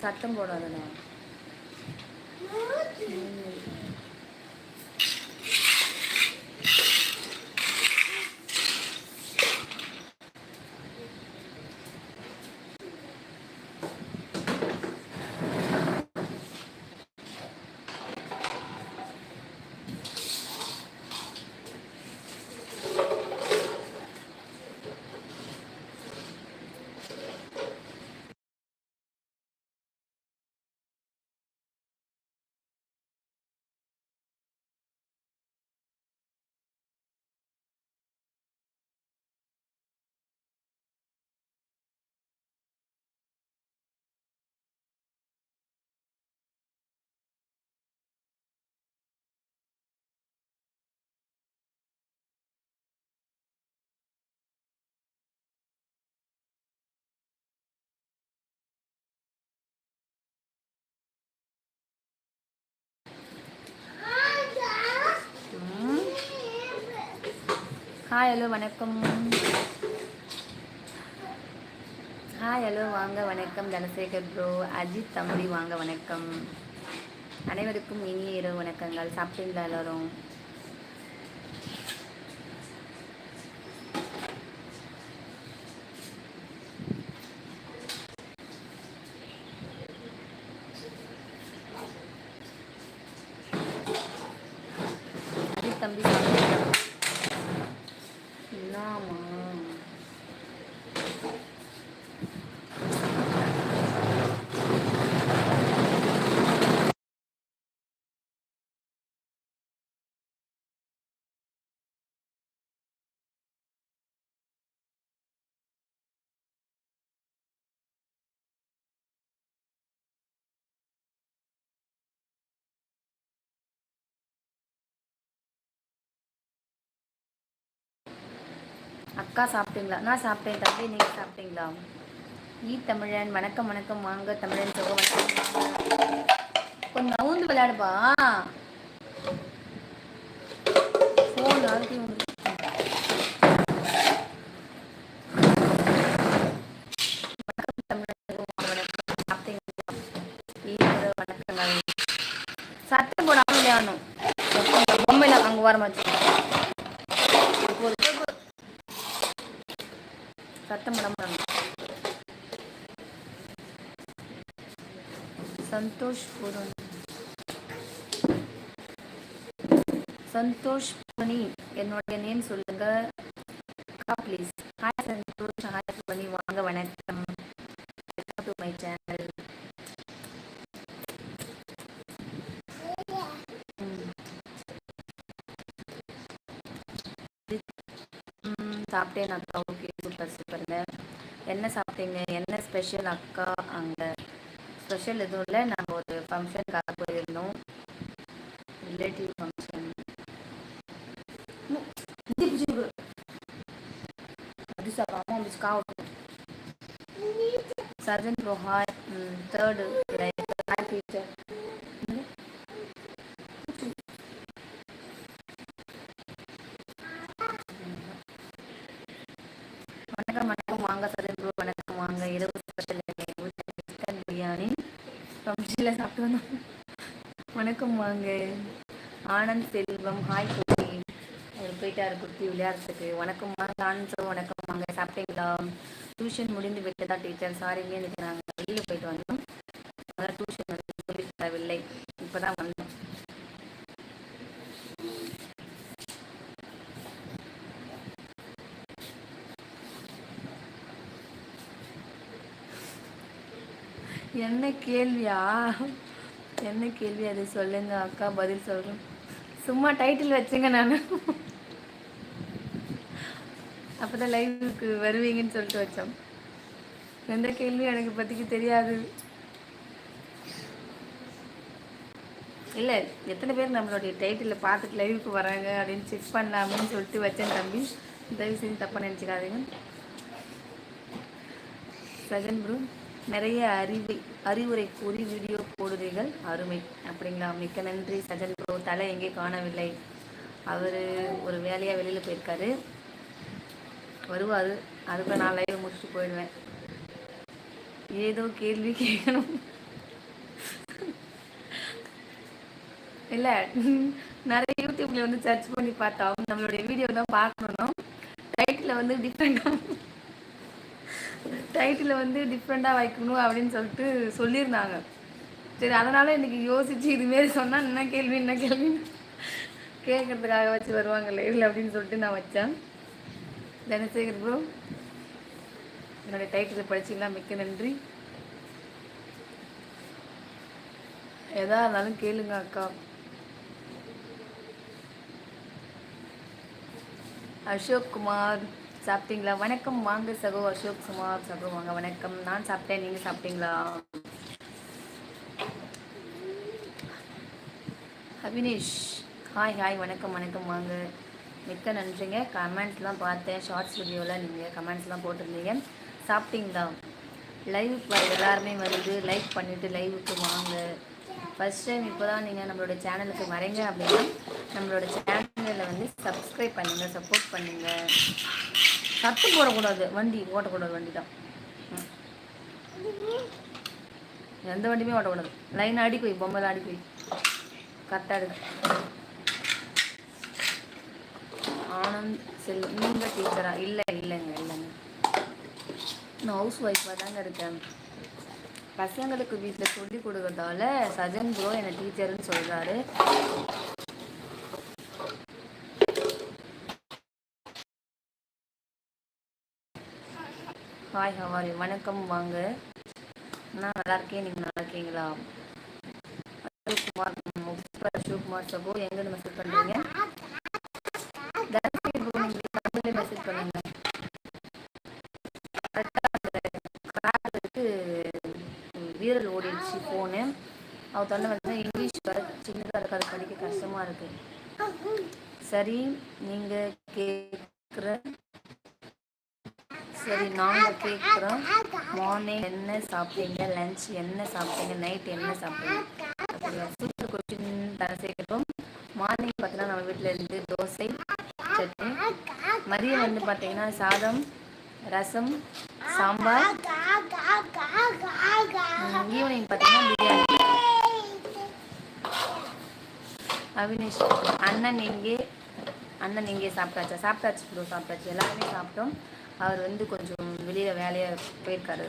சத்தம் போடாதண்ணா hi hello வணக்கம். ஹாய் ஹலோ வாங்க வணக்கம். தனசேகர் ப்ரோ அஜித் தம்பி வாங்க வணக்கம். அனைவருக்கும் இனிய இரவு வணக்கங்கள். சாப்பிட்டீங்களா எல்லோரும் அஜித் தம்பி சாப்பிட்டீங்களா? என்னம்மா அக்கா சாப்பிட்டீங்களா? நான் சாப்பிட்டேன் தம்பி நீங்கள் சாப்பிட்டீங்களா? ஈ தமிழன் வணக்கம் வணக்கம் வாங்க தமிழன் சொல்ல வணக்கம். கொஞ்சம் நவுந்து விளையாடுப்பா. ஃபோன் ஆல்ரெடி உங்களுக்கு வணக்கம் தமிழன் வாங்க சாப்பிட்டீங்களா? சத்தம் போடாமல் விளையாடணும். பொம்மையில் அங்கே வரமாச்சு சத்தம் போடாமல் சந்தோஷ் பூரணி சந்தோஷ் பூரணி என்னுடைய நேம் சொல்லுங்க. Please hi Santhosh. Hi Poorani. வாங்க வணக்கம். வெல்கம் டு மை சேனல் சாப்பிட்டேன் அக்கா ஓகே என்ன சாப்பிட்டீங்க? என்ன ஸ்பெஷல் அக்கா அங்கே? ஸ்பெஷல் எதுவும் இல்லை. நாங்கள் ஒரு ஃபங்க்ஷனுக்காக போயிருந்தோம். ரிலேட்டிவ் ஃபங்க்ஷன் அது சாப்பிடாம வந்து காவட்டும் surgeon bro hi third hi teacher வணக்கம் வணக்கம். வாங்க சர்ஜன் வணக்கம் வாங்க. ஆனந்த் செல்வம் ஹாய் குட்டி அவர் போயிட்டாரு குட்டி விளையாடுறதுக்கு. வணக்கம் வாங்க ஆனந்த் சார் வணக்கம் வாங்க. சாப்பிட்டீங்களா? டியூஷன் முடிந்து விட்டதா டீச்சர் சாரிங்க இன்னைக்கு நாங்கள் வெளியில் போயிட்டு வந்தோம். அதான் டியூஷன் வந்து சொல்லி தரவில்லை இப்போ தான் வந்தோம். என்ன கேள்வியா? என்ன கேள்வி அது? சொல்லுங்க அக்கா பதில் சொல்கிறேன் சும்மா டைட்டில் வச்சுங்க நான். அப்பதான் லைவுக்கு வருவீங்கன்னு சொல்லிட்டு வச்சோம். எந்த கேள்வியும் எனக்கு பத்திக்கு தெரியாது. இல்லை எத்தனை பேர் நம்மளுடைய டைட்டில் பார்த்துட்டு லைவுக்கு வராங்க அப்படின்னு செக் பண்ணலாமேன்னு சொல்லிட்டு வச்சேன் தம்பி. தயவு செஞ்சு தப்பாக நினச்சிக்காதீங்க. செகண்ட் ப்ரூ நிறைய அறிவை. அறிவுரை கூறி வீடியோ போடுறீர்கள். அருமை. அப்படிங்களா? மிக்க நன்றி. சஜன் ப்ரோ தலை எங்கே காணவில்லை? அவர் ஒரு வேலையாக வெளியில் போயிருக்காரு. வருவார். அதுக்கு நான் லைவ் முடிச்சுட்டு போயிடுவேன். ஏதோ கேள்வி கேட்கணும் இல்லை நிறைய யூடியூப்ல வந்து சர்ச் பண்ணி பார்த்தோம். நம்மளுடைய வீடியோ தான் பார்க்கணும். டைட்டில் வந்து டிஃப்ரெண்டாக டைட்டில் வந்து டிஃப்ரெண்ட்டாக வைக்கணும் அப்படின்னு சொல்லிட்டு சொல்லியிருந்தாங்க. சரி அதனால் இன்றைக்கி யோசித்து இதுமாரி சொன்னால் என்ன கேள்வி என்ன கேள்வி? கேட்குறதுக்காக வச்சு வருவாங்க லைவில் அப்படின்னு சொல்லிட்டு நான் வச்சேன். தனசேகர் ப்ரோ என்னுடைய டைட்டில் படிச்சிங்களா மிக்க நன்றி. எதா இருந்தாலும் கேளுங்க அக்கா. அசோக் குமார். சாப்பிட்டீங்களா? வணக்கம். வாங்க சகோ அசோக் குமார். சகோ வாங்க வணக்கம். நான் சாப்பிட்டேன். நீங்கள் சாப்பிட்டீங்களா? அபினேஷ். ஹாய் ஹாய் வணக்கம் வணக்கம். வாங்க. மிக்க நன்றிங்க. கமெண்ட்ஸ்லாம் பார்த்தேன். ஷார்ட்ஸ் வீடியோவில் நீங்கள் கமெண்ட்ஸ்லாம் போட்டிருந்தீங்க. சாப்பிட்டீங்களா? லைவுக்கு எல்லாருமே வந்து லைக் பண்ணிவிட்டு லைவுக்கு வாங்க. ஃபஸ்ட் டைம் இப்போ தான் நீங்கள் நம்மளோட சேனலுக்கு வரீங்க அப்படின்னா நம்மளோட சேனலில் வந்து சப்ஸ்கிரைப் பண்ணுங்கள் சப்போர்ட் பண்ணுங்கள் சத்து போடக்கூடாது வண்டி ஓட்டக்கூடாது வண்டி தான் எந்த வண்டியுமே ஓட்டக்கூடாது. லைன் அடி போய் பொம்மை அடி போய். கரெக்டாக இருக்கு. ஆனந்த் செல் நீங்கள் டீச்சரா இல்லை இல்லைங்க இல்லைங்க. நான் ஹவுஸ் ஒய்ஃபாக தாங்க இருக்கேன். பசங்களுக்கு வீட்டில் சொல்லி கொடுக்கறதால சஜன் ப்ரோ என்னை டீச்சர்னு சொல்கிறாரு ஹாய் ஹவாரி வணக்கம் வாங்க. நான் நல்லா இருக்கேன் நீங்கள் நல்லா இருக்கீங்களா? அசோக்குமார் சிவகுமார் சகோ எங்கே மெசேஜ் பண்ணுறீங்க நீங்கள் மெசேஜ் பண்ணுங்க வீரல் ஓடிடுச்சு ஃபோனு அவர் தொண்டை வந்து இங்கிலீஷ் வர சின்னதாக இருக்காது படிக்க கஷ்டமாக இருக்குது சரி நீங்கள் கேட்குற சரி நாங்கள் கேட்குறோம் மார்னிங் என்ன சாப்பிட்டீங்க? லன்ச் என்ன சாப்பிட்டீங்க? நைட் என்ன சாப்பிட்டீங்க? அப்படியா சூப்பர் கொஸ்டின் தர சேர்க்கிறோம் மார்னிங் பார்த்தீங்கன்னா நம்ம வீட்டில் இருந்து தோசை சட்னி மதியம் வந்து பார்த்தீங்கன்னா சாதம் ரசம் சாம்பார். ஈவினிங் பார்த்தீங்கன்னா பிரியாணி. அவினேஷ் அண்ணன் இங்கே. அண்ணன் இங்கே சாப்பிட்டாச்சா? சாப்பிட்டாச்சு ப்ரோ சாப்பிட்டாச்சு. எல்லாருமே சாப்பிட்டோம். அவர் வந்து கொஞ்சம் வெளியில் வேலையாக போயிருக்காரு.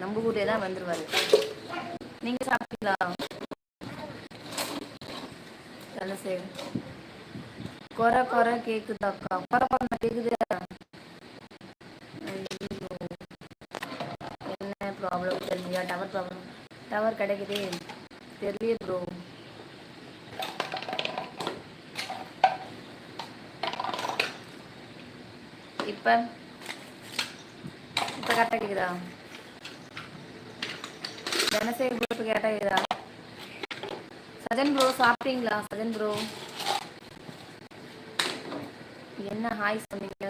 நம்ம கூட்டே தான் வந்துடுவார் நீங்கள் சாப்பிட்டீங்களா? தனசேகர் குறை குறை கேட்குதாக்கா குறை குறை கேட்குது ப்ராப்ளம் தெரியலையா டவர் ப்ராப்ளம் டவர் கிடைக்குது. தெரியல ப்ரோ இப்போ? கரெக்டாக கேட்குதா தினசரி குரூப் கேட்டால் கேட்குதா சஜன் ப்ரோ சாப்பிட்டீங்களா? சஜன் ப்ரோ என்ன ஹாய் சொன்னீங்க?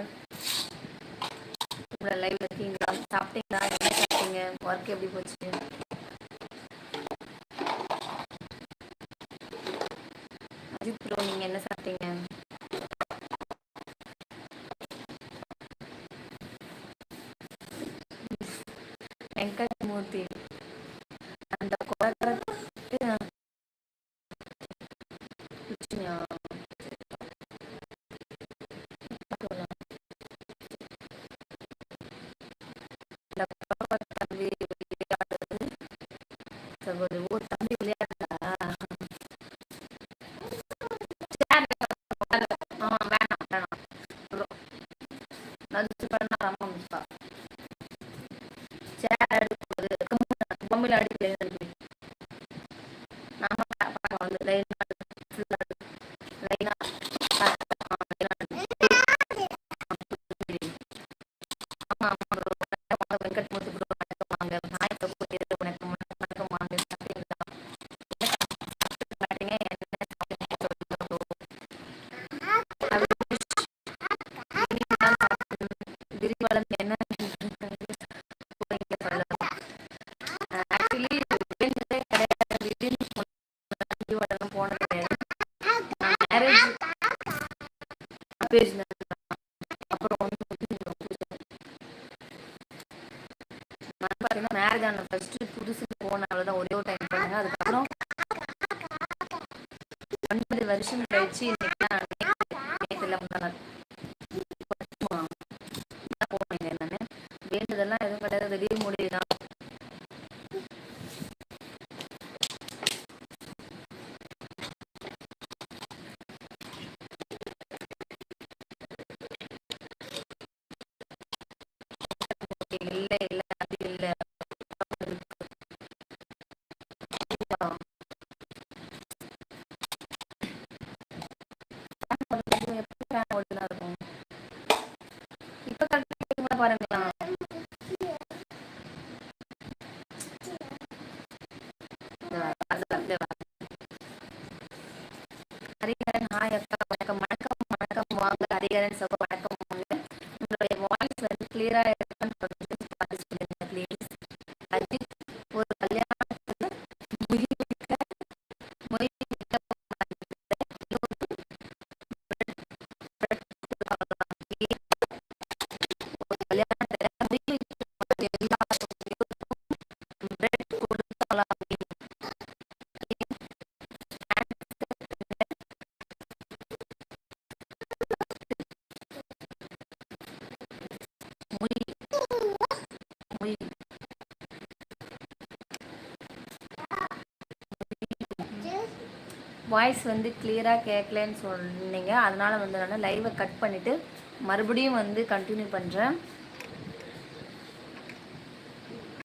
லைவ் இருக்கீங்களா? சாப்பிட்டீங்களா? என்ன சாப்பிட்டீங்க? ஒர்க் எப்படி போச்சு அஜித் ப்ரோ நீங்கள் என்ன சாப்பிட்டீங்க மூர்த்தி. அந்த விளையாடுறது சகோதரி ஓ தம்பி விளையாடுறா வேணாம் வேணாம். நடிச்சு பண்ணா சாப்பிட்டு- என்ன ஆக்சுவலி கிடையாது. திடீர்னு போனது மேரேஜ் பேசினேன் அப்புறம் வந்து பார்த்தீங்கன்னா மேரேஜ் ஆன ஃபர்ஸ்ட் இல்லை இல்லை அது இல்லை. எப்படி ஃபேன் ஓடினா இருக்கும் இப்போ கரெக்டாக பாருங்களா வாய்ஸ் வந்து கிளியராக கேட்கலன்னு சொன்னீங்க. அதனால் வந்து நான் லைவை கட் பண்ணிவிட்டு மறுபடியும் வந்து கண்டினியூ பண்ணுறேன்